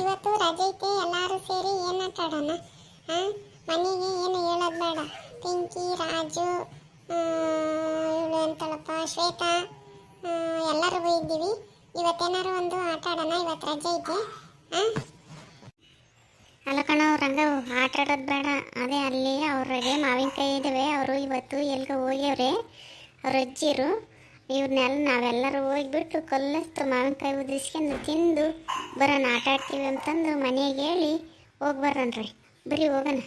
ಇವತ್ತು ರಜೆ ಐತೆ, ಎಲ್ಲರೂ ಸೇರಿ ಏನು ಆಟ ಹಾಂ ಮನೆಗೆ ಏನು ಹೇಳೋದು ಬೇಡ. ಪಿಂಕಿ, ರಾಜು ಇವಳು ಅಂತಳಪ್ಪ, ಶ್ವೇತಾ ಎಲ್ಲರೂ ಇದ್ದೀವಿ. ಇವತ್ತೇನಾರು ಒಂದು ಆಟ ಆಡೋಣ ಇವತ್ತು ರಜೆ ಐತೆ. ಹಾಂ ಅಲ್ಲ ಕಣ, ರಂಗ ಆಟ ಆಡೋದು ಬೇಡ. ಅದೇ ಅಲ್ಲಿ ಅವ್ರಿಗೆ ಮಾವಿನಕಾಯಿ ಇದ್ದಾವೆ ಅವರು ಇವತ್ತು ಎಲ್ಗೆ ಹೋಗ್ಯವ್ರೆ. ಅವ್ರ ಅಜ್ಜಿರು ಇವ್ರನ್ನೆಲ್ಲ ನಾವೆಲ್ಲರೂ ಹೋಗ್ಬಿಟ್ಟು ಕೊಲ್ಲಸ್ತು ಮಾವಿನಕಾಯಿ ಉದ್ರಿಸ್ಕೊಂಡು ತಿಂದು ಬರೋಣ ಆಟ ಆಡ್ತೀವಿ ಅಂತಂದು ಮನೆಗೆ ಹೇಳಿ ಹೋಗಿ ಬರೋಣ್ರಿ ಬರೀ ಹೋಗೋಣ.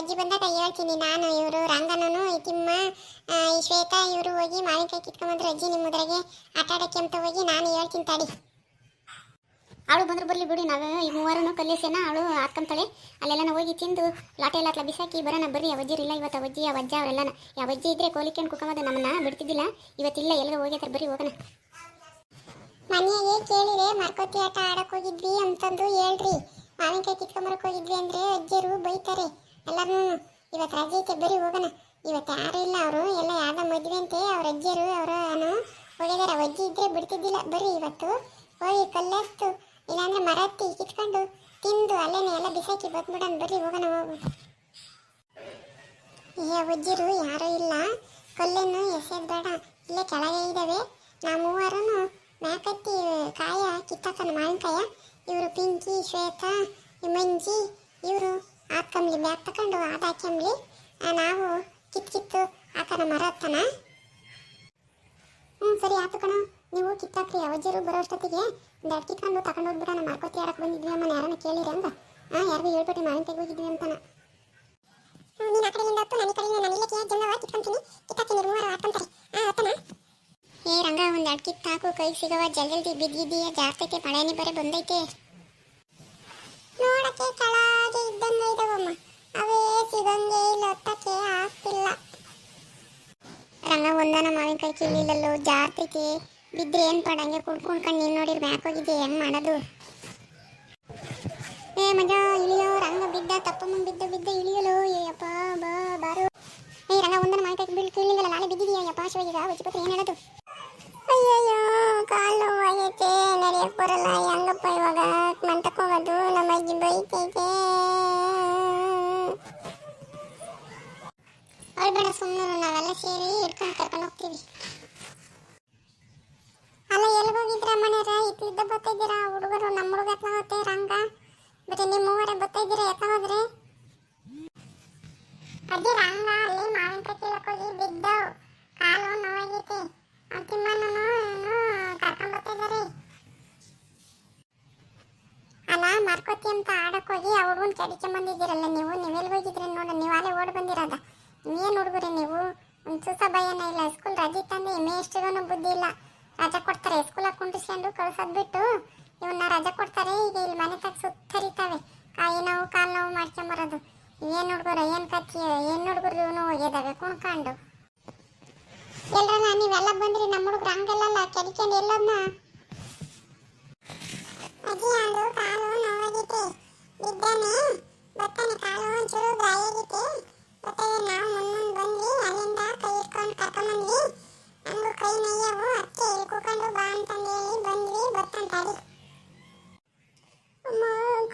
ಅಜ್ಜಿ ಬಂದಾಗ ಹೇಳ್ತೀನಿ ನಾನು ಇವರು ರಂಗನೂ ಈ ತಿಮ್ಮ ಈ ಶ್ವೇತಾ ಇವರು ಹೋಗಿ ಮಾವಿನಕಾಯಿ ಕಿತ್ಕೊಂಬಂದ್ರೆ ಅಜ್ಜಿ ನಿಮ್ಮದ್ರಾಗೆ ಆಟ ಆಡಕ್ಕೆ ಅಂತ ಹೋಗಿ ನಾನು ಹೇಳ್ತೀನಿ ತಾಡಿ. ಅವಳು ಬಂದ್ರೆ ಬರಲಿ ಬಿಡಿ ನಾವು ಈ ಮೂವರನ್ನು ಕಲಿಸೇನ? ಅವಳು ಹಾಕೊಂತಾಳೆ ಅಲ್ಲೆಲ್ಲ ಹೋಗಿ ತಿಂದು ಲಾಟೆ ಎಲ್ಲ ಬಿಸಾಕಿ ಬರೋಣ ಬರ್ರಿ ಅವಜ್ಜಿರಿಲ್ಲ ಇವತ್ತು ಅವಜ್ಜಿ ಅವಜ್ಜ ಅವರೆಲ್ಲನ. ಅಜ್ಜಿ ಇದ್ರೆ ಕೋಲಿಕೊಂಡು ಕುಕ್ಕಮದ ನಮ್ಮನ್ನ ಬಿಡ್ತಿದ್ದಿಲ್ಲ ಇವತ್ತಿಲ್ಲ ಎಲ್ಲ ಹೋಗ್ಯಾರ ಬರ್ರಿ ಹೋಗೋಣ. ಮನೆಯಾಗೆ ಕೇಳಿದೆ ಮರ್ಕೋತಿ ಆಟ ಆಡಕ್ಕೆ ಹೋಗಿದ್ವಿ ಅಂತಂದು ಹೇಳ್ರಿ. ಮಾವಿನಕಾಯಿ ಕಿತ್ಕೊಂಬರಕ್ಕೆ ಹೋಗಿದ್ವಿ ಅಂದ್ರೆ ಅಜ್ಜರು ಬೈತಾರೆ. ಎಲ್ಲರೂ ಇವತ್ತು ರಜೆ ಬರಿ ಬರೀ ಹೋಗೋಣ. ಇವತ್ತು ಯಾರು ಇಲ್ಲ ಅವರು, ಎಲ್ಲ ಯಾವ್ದೋ ಮದುವೆ ಅಂತೆ, ಅವ್ರ ಅಜ್ಜಿಯರು ಅವರನು ಹೋಗಿದಾರೆ ಅಜ್ಜಿ ಇದ್ರೆ ಬಿಡ್ತಿದ್ದಿಲ್ಲ. ಬರೀ ಇವತ್ತು ಹೋಗಿ ಕಲ್ಲಸ್ತು, ಇಲ್ಲಾಂದ್ರೆ ಮರತ್ತಿ, ಕಿತ್ಕೊಂಡು ತಿಂದು ಅಲ್ಲೇನೆ ಎಲ್ಲ ಬಿಸಾಕಿ ಬಂದ್ಬಿಡೋಣ ಬರ್ರಿ ಹೋಗೋಣ ಹೋಗು ಏ, ಅಜ್ಜಿರು, ಯಾರೂ ಇಲ್ಲ. ಕಲ್ಲನ್ನು ಎಸೆದ್ ಬೇಡ. ಇಲ್ಲೇ ಕೆಳಗೆ ಇದ್ದಾವೆ. ನಾವು ಮೂವರು ಮ್ಯಾಕತ್ತಿ ಕಾಯ ಕಿತ್ತಾಕನ ಮಾವಿನಕಾಯ. ಇವರು ಪಿಂಕಿ, ಶ್ವೇತಾ ಮಂಜಿ ಇವರು ಹಾಕಂಬ್ಲಿ ಬ್ಯಾಗ್ ತಗೊಂಡು ಆಟ ಹಾಕ್ಯಂಬ್ಲಿ ಆ, ನಾವು ಕಿತ್ ಕಿತ್ತು ಹಾಕನ ಮರ ಹತ್ತನ. ಹ್ಞೂ ಸರಿ ಆತು ಕಣ. ನೀವು ಕಿತ್ತಾಕ್ರಿ ಅವಜ್ಜರು ಬರೋ ಅಷ್ಟೊತ್ತಿಗೆ ಒಂದು ಅಡ್ಕೆ ಕಿತ್ಕೊಂಡು ತಗೊಂಡು ಹೋಗ್ಬಿಡೋಣ ಮಾರ್ಕೋತಿ ಆಡಕ್ಕೆ ಬಂದಿದ್ವಿ ಅಮ್ಮನ ಯಾರನ್ನ ಕೇಳಿರಿ ಅಂದ. ಹಾಂ ಯಾರಿಗೂ ಹೇಳ್ಬಿಟ್ಟು ಮಾವಿನಕಾಯಿಗೆ ಹೋಗಿದ್ವಿ ಅಂತಾನ. ನೀನು ಆ ಕಡೆಯಿಂದ ಹತ್ತು ನನ್ನ ಕಡೆಯಿಂದ ನಾನು ಇಲ್ಲಕ್ಕೆ ಜಂಗವ ಕಿತ್ಕೊಂತೀನಿ ಕಿತ್ತಾಕ್ತೀನಿ ಮೂವರು ಹಾಕೊಂತಾರೆ ಹಾಂ ಹೊತ್ತನ. ಏ ರಂಗ ಒಂದು ಅಡ್ಕಿತ್ತು ಕಿತ್ತು ಹಾಕು ಕೈಗೆ ಸಿಗವ ಜಲ್ದಿ ಜಲ್ದಿ ಬಿದ್ದಿದ್ದೀಯ ಜಾರ್ತೈತೆ ಮಳೆನೇ ಬರೀ ಬಂದೈತೆ. ಮಾವಿನಕಾಯಿ ಕೀಲಿಲ್ಲಲ್ಲೋ ಜಾರ್ತೈತೆ ಬಿದ್ರೆ ಏನು ಪಡಂಗೆ ಕಣ್ಣು ನೀನು ನೋಡಿರ್ ಮ್ಯಾಕ್ ಹೋಗಿದ್ದೆ ಹೆಂಗ್ ಮಾಡೋದು? ಏ ಮಜ, ಇಳಿಯೋ, ರಂಗ ಬಿದ್ದ ತಪ್ಪಮ್ಮ ಬಿದ್ದ ಬಿದ್ದ ಇಳಿಯಲು? ಏ ಅಪ್ಪ, ಬಾ, ಬಾರು. ಏ ರಂಗ ಒಂದನ್ನು ಮಾವಿನಕಾಯಿ ಬೀಳ್ ಕೀಳಿಲ್ಲ ನಾಳೆ ಬಿದ್ದಿದೀಯ? ಯಪ್ಪ ಶಿವಯ್ಯ ಪತ್ರ, ಏನು ಹೇಳೋದು? ಅಯ್ಯಯ್ಯೋ, ಕಾಲು ನೋವಾಗೈತೆ ನಡೆಯಕ್ಕೆ ಬರಲ್ಲ ಹೆಂಗಪ್ಪ ಇವಾಗ? ಮಂತಕ್ಕೆ ಹೋಗೋದು ನಮ್ಮ ಅಜ್ಜಿ ಬೈತೈತೆ. ಅಳ್ಬೇಡ ಸುಮ್ಮನೆ ನಾವೆಲ್ಲ ಸೇರಿ ಹಿಡ್ಕೊಂಡು ಕರ್ಕೊಂಡು ಹೋಗ್ತೀವಿ. ಅಲ್ಲ ಎಲ್ಲಿ ಹೋಗಿದ್ರ ಮನೆಯರ ಇತ್ತಿದ್ದ ಬರ್ತಿದ್ದೀರಾ ಹುಡುಗರು, ನಮ್ಮ ಹುಡುಗ ಎತ್ತ ಹೋಗುತ್ತೆ ರಂಗ. ಬರೀ ನಿಮ್ಮ ಮೂವರೆ ಬರ್ತಿದ್ದೀರಾ ಎತ್ತ ಹೋದ್ರೆ? ಅದೇ ರಂಗ, ಅಲ್ಲಿ ಮಾವಿನಕಾಯಿ ಕೀಳಕ್ ಹೋಗಿ ಬಿದ್ದವು ಕಾಲು ನೋವಾಗೈತೆ. ತಿಮ್ಮನೂ ಕರ್ಕೊಂಡ್ ಬರ್ತಿದ್ದಾರೆ ಅಲ್ಲ, ಮಾರ್ಕೋತಿ ಅಂತ ಆಡಕ್ಕೆ ಹೋಗಿ ಆ ಹುಡುಗನ್ ಕೆಡಿಕೆ ಬಂದಿದ್ದೀರಲ್ಲ ನೀವು? ನೀವೆಲ್ಲಿ ಹೋಗಿದ್ರಿ ನೋಡ, ನೀವು ಅಲ್ಲೇ ಓಡ್ ಬಂದಿರೋದ? ನೀವೇನು ಹುಡುಗರಿ ನೀವು? ಒಂದು ಸುಸ ಭಯನ ಇಲ್ಲ ಸ್ಕೂಲ್ ರಜೆ ತಂದು ಎಮ್ಮೆ ಎಷ್ಟಿಗೂ ಬುದ್ಧಿ ಇಲ್ಲ. ರಜೆ ಕೊಡ್ತಾರೆ ಸ್ಕೂಲಾಗ ಕುಂಡಿಸ್ಕೊಂಡು ಕಳ್ಸದ್ ಬಿಟ್ಟು ಇವನ್ನ ರಜೆ ಕೊಡ್ತಾರೆ, ಈಗ ಇಲ್ಲಿ ಮನೆ ತಗ ಸುತ್ತರಿತಾವೆ. ಕಾಯಿ ನೋವು, ಕಾಲು ನೋವು ಮಾಡ್ಕೊಂಬರೋದು ಏನು ಹುಡುಗರು, ಏನು ಕತ್ತಿ ಏನು ಹುಡುಗರು ಇವನು ಹೋಗಿದ್ದಾವೆ ಕುಣ್ಕೊಂಡು ಎಲ್ರನ್ನ ನೀವೆಲ್ಲ ಬಂದ್ರಿ ನಮ್ಮ ಹುಡುಗರು ಹಂಗೆಲ್ಲ ಕೆಡಿಕೊಂಡು ಎಲ್ಲೋದ್ನ? ಅದು ಕಾಲು ನೋವಾಗಿತ್ತು ಬರ್ತಾನೆ ಕಾಲು ಒಂಚೂರು ಗಾಯ ಆಗೈತೆ ಮತ್ತೆ ನಾವು ಮುನ್ನುಂದ್ ಬಂದ್ವಿ. ಅಲ್ಲಿಂದ ಕೈ ಇಟ್ಕೊಂಡು ಕರ್ಕೊಂಬಂದ್ವಿ ಹಂಗು ಕೈ ನಯ್ಯವು. ಅದಕ್ಕೆ ಇಳ್ಕೊಂಡು ಬಾ ಅಂತಂದು ಹೇಳಿ ಬಂದ್ವಿ ಬರ್ತಾನೆ ಅಮ್ಮ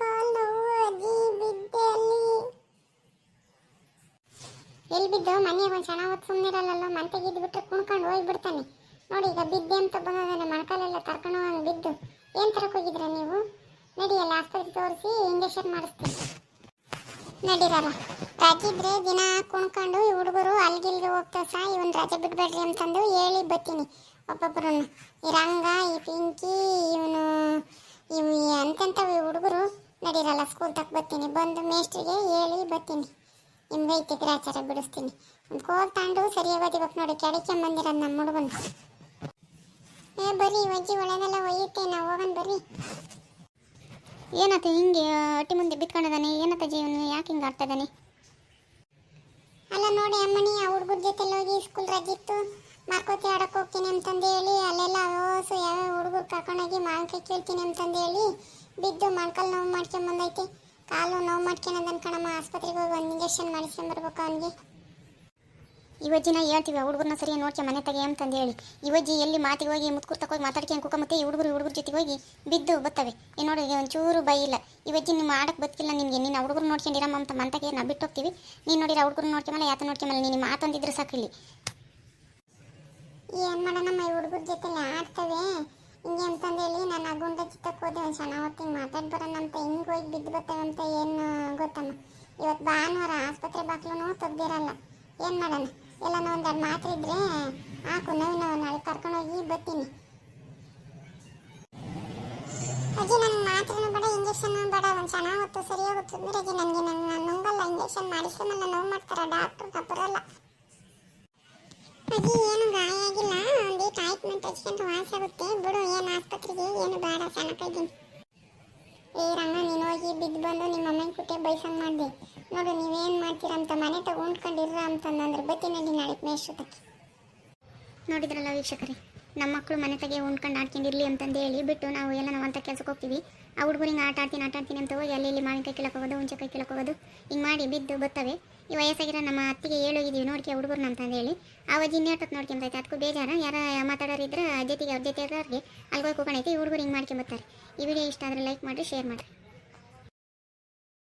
ಕಾಲು ನೋವು ಅಜ್ಜಿ ಬಿದ್ದೆ ಅಲ್ಲಿ. ಎಲ್ಲಿ ಬಿದ್ದು? ಮನೆಗೆ ಒಂದು ಚೆನ್ನಾಗಿ ಹೊತ್ತು ಸುಮ್ಮನಿರಲ್ಲ ಮಂತೆಗೆ ಇದ್ಬಿಟ್ರೆ ಕುಣ್ಕೊಂಡು ಹೋಗ್ಬಿಡ್ತಾನೆ. ನೋಡಿ, ಈಗ ಬಿದ್ದೆ ಅಂತ ಬಂದದಾನೆ ಮೊಣಕಾಲೆಲ್ಲ ಕರ್ಕೊಂಡು ಹೋಗಿ ಬಿದ್ದು. ಏನು ತರಕ್ಕೆ ಹೋಗಿದ್ರ ನೀವು? ನಡಿಯಲ್ಲ, ಆಸ್ಪತ್ರೆ ತೋರಿಸಿ ಇಂಜೆಕ್ಷನ್ ಮಾಡಿಸ್ತೀನಿ. ನಡೀರಲ್ಲ. ರಜೆ ಇದ್ರೆ ದಿನ ಕುಣ್ಕೊಂಡು ಈ ಹುಡುಗರು ಅಲ್ಗಿಲ್ಗೆ ಹೋಗ್ತಾ ಸಹ ಇವನ್ ರಜೆ ಬಿಡ್ಬೇಡ್ರಿ ಅಂತಂದು ಹೇಳಿ ಬರ್ತೀನಿ ಒಬ್ಬೊಬ್ಬರನ್ನು ಈ ರಂಗ, ಈ ಪಿಂಕಿ, ಇವನು, ಇವು ಅಂತಂತವ ಈ ಹುಡುಗರು ನಡೀರಲ್ಲ ಸ್ಕೂಲ್ ತಕ್ಕ ಬರ್ತೀನಿ ಬಂದು ಮೇಸ್ಟ್ರಿಗೆ ಹೇಳಿ ಬರ್ತೀನಿ ನಿಮ್ಗೈತೆ ಗ್ರಾಚಾರ ಬಿಡಿಸ್ತೀನಿ. ಕೋಲ್ ತಾಂಡು ಸರಿಯಾಗಿ ಓದಿಬೇಕು ನೋಡಿ ಕೆಡಕ್ಕೆ ಬಂದಿರೋದು ನಮ್ಮ ಹುಡುಗನ. ಏ, ಬರ್ರಿ ಅಜ್ಜಿ ಒಳಗೆಲ್ಲ ಒಯ್ಯುತ್ತೆ, ನಾವು ಹೋಗೋಣ ಬರ್ರಿ. ಏನತ್ತ, ಹಿಂಗೆ ಅಟ್ಟಿ ಮುಂದೆ ಬಿತ್ಕೊಂಡಿದ್ದಾನೆ ಏನತ್ತ ಜೀವನ? ಯಾಕೆ ಹಿಂಗೆ ಆಡ್ತಾ ಇದ್ದಾನೆ ನೋಡಿ ಅಮ್ಮನಿ, ಆ ಹುಡುಗರ ಜೊತೆ ಹೋಗಿ ಸ್ಕೂಲ್ ರಜಿತ್ತು ಮಾರ್ಕೋತಿ ಆಡಕ್ಕೆ ಹೋಗ್ತೀನಿ ಅಂತಂದು ಹೇಳಿ, ಅಲ್ಲೆಲ್ಲ ಓಸು ಯಾವ ಹುಡುಗರು ಕರ್ಕೊಂಡೋಗಿ ಮಾವಿನಕಾಯಿ ಕೇಳ್ತೀನಿ ಅಂತಂದು ಹೇಳಿ ಬಿದ್ದು ಮೊಣ್ಕಲ್ ನೋವು ಮಾಡ್ಕೊಂಬಂದೈತೆ ಕಾಲು ನೋವು ಮಾಡ್ಕೊಂಡು ಕಣಮ್ಮ, ಆಸ್ಪತ್ರೆಗೆ ಹೋಗಿ ಒಂದು ಇಂಜೆಕ್ಷನ್ ಮಾಡಿಸ್ಕೊಂಬರ್ಬೇಕು ಅವನಿಗೆ. ಇವಜ್ಜಿನ ಹೇಳ್ತೀವಿ, ಆ ಹುಡುಗರನ್ನ ಸರಿ ನೋಡ್ಕೆ, ಮನೆ ತೆಗೆ ಅಂತಂದು ಹೇಳಿ. ಇವಜ್ಜಿ ಎಲ್ಲಿ ಮಾತಿಗೆ ಹೋಗಿ ಮುತ್ಕೂರ್ತಕ್ಕೆ ಹೋಗಿ ಮಾತಾಡ್ಕೊಂಡು ಕುಕ್ಕಮತ್ತೆ ಈ ಹುಡುಗರು ಹುಡುಗರ ಜೊತೆಗೆ ಹೋಗಿ ಬಿದ್ದು ಬರ್ತವೆ ಈ ನೋಡಿ ಒಂಚೂರು ಬೈ ಇಲ್ಲ. ಇವಜ್ಜಿ ನಿಮ್ಮ ಆಡಕ್ಕೆ ಬದುಕಿಲ್ಲ, ನಿಮಗೆ ನೀನು ಹುಡುಗರು ನೋಡ್ಕೊಂಡಿರಮ್ಮ ಅಂತ ಅಂತಕ್ಕೆ ನಾವು ಬಿಟ್ಟು ಹೋಗ್ತೀವಿ. ನೀನು ನೋಡಿರ ಹುಡುಗರು ನೋಡ್ಕೊಂಬಲ್ಲ ಯಾತ ನೋಡ್ಕೊಂಬಲ್ಲ ನೀನು ಮಾತಂದಿದ್ರೆ ಸಾಕು ಇಲ್ಲಿ. ಏನು ಮಾಡೋಣಮ್ಮ, ಈ ಹುಡುಗರ ಜೊತೆಲಿ ಆಡ್ತವೆ. ಹಿಂಗೆ ಅಂತಂದೇಳಿ ನಾನು ಅಗುಂಡ ಗುಂಡ ಚಿತ್ತಕ್ಕೆ ಹೋದೆ ಒಂದು ಸಣ್ಣ ಹೊತ್ತಿಗೆ ಮಾತಾಡಿ ಬರೋಣ ಅಂತ ಹಿಂಗೆ ಹೋಗಿ ಬಿದ್ದು ಅಂತ ಏನು ಗೊತ್ತಮ್ಮ. ಇವತ್ತು ಭಾನುವಾರ ಆಸ್ಪತ್ರೆ ಬಾಕ್ಲೂ ತೆಗ್ದಿರಲ್ಲ. ಏನು ಮಾಡೋಣ? ಎಲ್ಲ ಒಂದು ಒಂದೆರಡು ಮಾತ್ರೆ ಇದ್ರೆ ಹಾಕು ನೋವು ನಾವು ನಾಳೆ ಕರ್ಕೊಂಡೋಗಿ ಬರ್ತೀನಿ. ಅಜ್ಜಿ ಇಂಜೆಕ್ಷನ್ ಬೇಡ, ಒಂದು ಚೆನ್ನಾಗಿ ಹೊತ್ತು ಸರಿಯಾಗುತ್ತೆ ಅಂದ್ರೆ ಅಜ್ಜಿ ನನಗೆ ನನ್ನ ನುಂಗಲ್ಲ ಇಂಜೆಕ್ಷನ್ ಮಾಡಿಸ್ಕೊಂಬಲ್ಲ ನೋವು ಮಾಡ್ತಾರೆ ಡಾಕ್ಟ್ರು ಬರಲ್ಲ. ಅಜ್ಜಿ ಏನು ಗಾಯ ಆಗಿಲ್ಲ, ಒಂದು ಟ್ರೀಟ್ಮೆಂಟ್ ಹಚ್ಕೊಂಡು ವಾಸ ಆಗುತ್ತೆ. ಬಿಡು, ಏನು ಆಸ್ಪತ್ರೆಗೆ, ಏನು ಬೇಡ ಸಣ್ಣಕ್ಕಿದ್ದೀನಿ ಏ ರಂಗ ನೀನು ಹೋಗಿ ಬಿದ್ದು ಬಂದು ನಿಮ್ಮ ಅಮ್ಮನ ಕುಟ್ಟೆ ಬೈಸಂಗ್ ಮಾಡಿದೆ. ನೋಡು, ನೀವೇನು ಮಾಡ್ತೀರಾ ಅಂತ ಮನೆ ತಗೊಂಡ್ಕೊಂಡಿರ ಅಂತಂದ್ರೆ ಬತ್ತಿನಲ್ಲಿ ನಾಳೆ ಮೇಷ್ಟೊತ್ತಕ್ಕೆ ನೋಡಿದ್ರಲ್ಲ ವೀಕ್ಷಕರೇ, ನಮ್ಮ ಮಕ್ಕಳು ಮನೆ ತೆಗೆ ಉಂಡ್ಕೊಂಡು ಆಡ್ಕೊಂಡಿರ್ಲಿ ಅಂತಂದು ಹೇಳಿ ಬಿಟ್ಟು ನಾವು ಎಲ್ಲ ನಾವು ಅಂತ ಕೆಲಸಕ್ಕೆ ಹೋಗ್ತೀವಿ. ಆ ಹುಡುಗರು ಹಿಂಗೆ ಆಟ ಆಡ್ತೀನಿ ಆಟ ಆಡ್ತೀನಿ ಅಂತ ಹೋಗಿ ಅಲ್ಲಿ ಇಲ್ಲಿ ಮಾವಿನಕಾಯಿ ಕೀಳಕ್ಕೆ ಹೋಗೋದು ಹುಂಚೆಕಾಯಿ ಕೀಳಕ್ಕೆ ಹೋಗೋದು, ಹಿಂಗೆ ಮಾಡಿ ಬಿದ್ದು ಬರ್ತವೆ ಈ ವಯಸ್ಸಾಗಿರೋ ನಮ್ಮ ಅತ್ತಿಗೆ ಹೇಳೋಗಿದ್ದೀವಿ ನೋಡ್ಕೆ ನಮ್ಮ ತಂದೆ ಹೇಳಿ. ಆ ಅಜ್ಜಿ ಇನ್ನೇಟಕ್ಕೆ ನೋಡ್ಕೊಂಬೈತೆ ಅದಕ್ಕೂ ಬೇಜಾರ. ಯಾರ ಮಾತಾಡೋರಿದ್ರೆ ಜೊತೆಗೆ ಅವ್ರ ಜೊತೆ ಅವ್ರಿಗೆ ಅಲ್ಲಿ ಹೋಗಿ ಕೂಕೊಂಡೈತೆ ಈ ಹುಡುಗರು ಹಿಂಗೆ ಮಾಡ್ಕೊಂಬತ್ತಾರೆ ಈ ವಿಡಿಯೋ ಇಷ್ಟ ಆದರೆ ಲೈಕ್ ಮಾಡಿ ಶೇರ್ ಮಾಡಿರಿ.